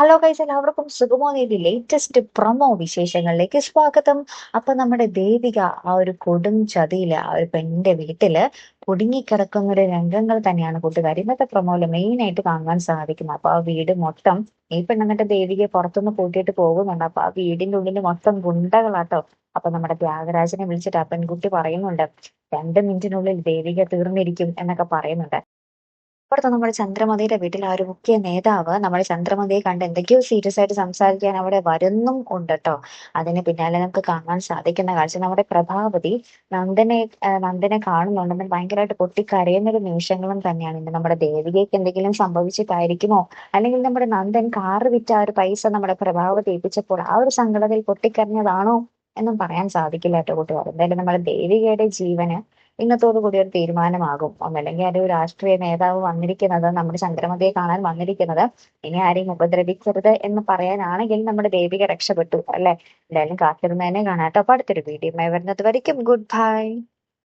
Hello guys എല്ലാവർക്കും സുഗമോ നീതി latest promo വിശേഷങ്ങളിലേക്ക് സ്വാഗതം. അപ്പൊ നമ്മുടെ ദേവിക ആ ഒരു കൊടും ചതിയിൽ ആ ഒരു പെണ്ണിന്റെ വീട്ടിൽ കുടുങ്ങിക്കിടക്കുന്ന ഒരു രംഗങ്ങൾ തന്നെയാണ് കൂട്ടുകാർ ഇന്നത്തെ പ്രൊമോയിൽ മെയിൻ ആയിട്ട് കാണാൻ സാധിക്കുന്നത്. അപ്പൊ ആ വീട് മൊത്തം ഈ പെണ്ണങ്ങട്ട് ദേവികയെ പുറത്തുനിന്ന് കൂട്ടിയിട്ട് പോകുന്നുണ്ട്. അപ്പൊ ആ വീടിന്റെ ഉള്ളിൽ മൊത്തം ഗുണ്ടകളാട്ടോ. അപ്പൊ നമ്മുടെ ത്യാഗരാജനെ വിളിച്ചിട്ട് ആ പെൺകുട്ടി പറയുന്നുണ്ട് രണ്ട് മിനിറ്റിനുള്ളിൽ ദേവിക തീർന്നിരിക്കും എന്നൊക്കെ പറയുന്നുണ്ട്. അപ്പുറത്ത് നമ്മുടെ ചന്ദ്രമതിയുടെ വീട്ടിൽ ആ ഒരു മുഖ്യ നേതാവ് നമ്മുടെ ചന്ദ്രമതിയെ കണ്ട് എന്തൊക്കെയോ സീരിയസ് ആയിട്ട് സംസാരിക്കാൻ അവിടെ വരുന്നും ഉണ്ട് കേട്ടോ അതിന് പിന്നാലെ നമുക്ക് കാണാൻ സാധിക്കുന്ന കാഴ്ച. നമ്മുടെ പ്രഭാവതി നന്ദനെ നന്ദനെ കാണുന്നുണ്ടെന്ന് ഭയങ്കരമായിട്ട് പൊട്ടിക്കരയുന്ന ഒരു നിമിഷങ്ങളും തന്നെയാണ്. ഇന്ന് നമ്മുടെ ദേവികയ്ക്ക് എന്തെങ്കിലും സംഭവിച്ചിട്ടായിരിക്കുമോ? അല്ലെങ്കിൽ നമ്മുടെ നന്ദൻ കാറ് വിറ്റ ആ ഒരു പൈസ നമ്മുടെ പ്രഭാവതി ഏൽപ്പിച്ചപ്പോൾ ആ ഒരു സങ്കടത്തിൽ പൊട്ടിക്കരഞ്ഞതാണോ എന്നും പറയാൻ സാധിക്കില്ല കേട്ടോ കൂട്ടുകാർ. എന്തായാലും നമ്മുടെ ദേവികയുടെ ജീവന് ഇന്നത്തോടു കൂടി ഒരു തീരുമാനമാകും. ഒന്നല്ലെങ്കിൽ ഒരു രാഷ്ട്രീയ നേതാവ് വന്നിരിക്കുന്നത് നമ്മുടെ ചന്ദ്രമതിയെ കാണാൻ വന്നിരിക്കുന്നത് ഇനി ആരെയും ഉപദ്രവിക്കരുത് എന്ന് പറയാനാണെങ്കിൽ നമ്മുടെ ദേവിക രക്ഷപ്പെട്ടു അല്ലെ? എന്തായാലും കാത്തിരുന്നതിനെ കാണാട്ടോ അപ്പൊ അടുത്തൊരു വീഡിയോ വരുന്നത് വരയ്ക്കും. Good bye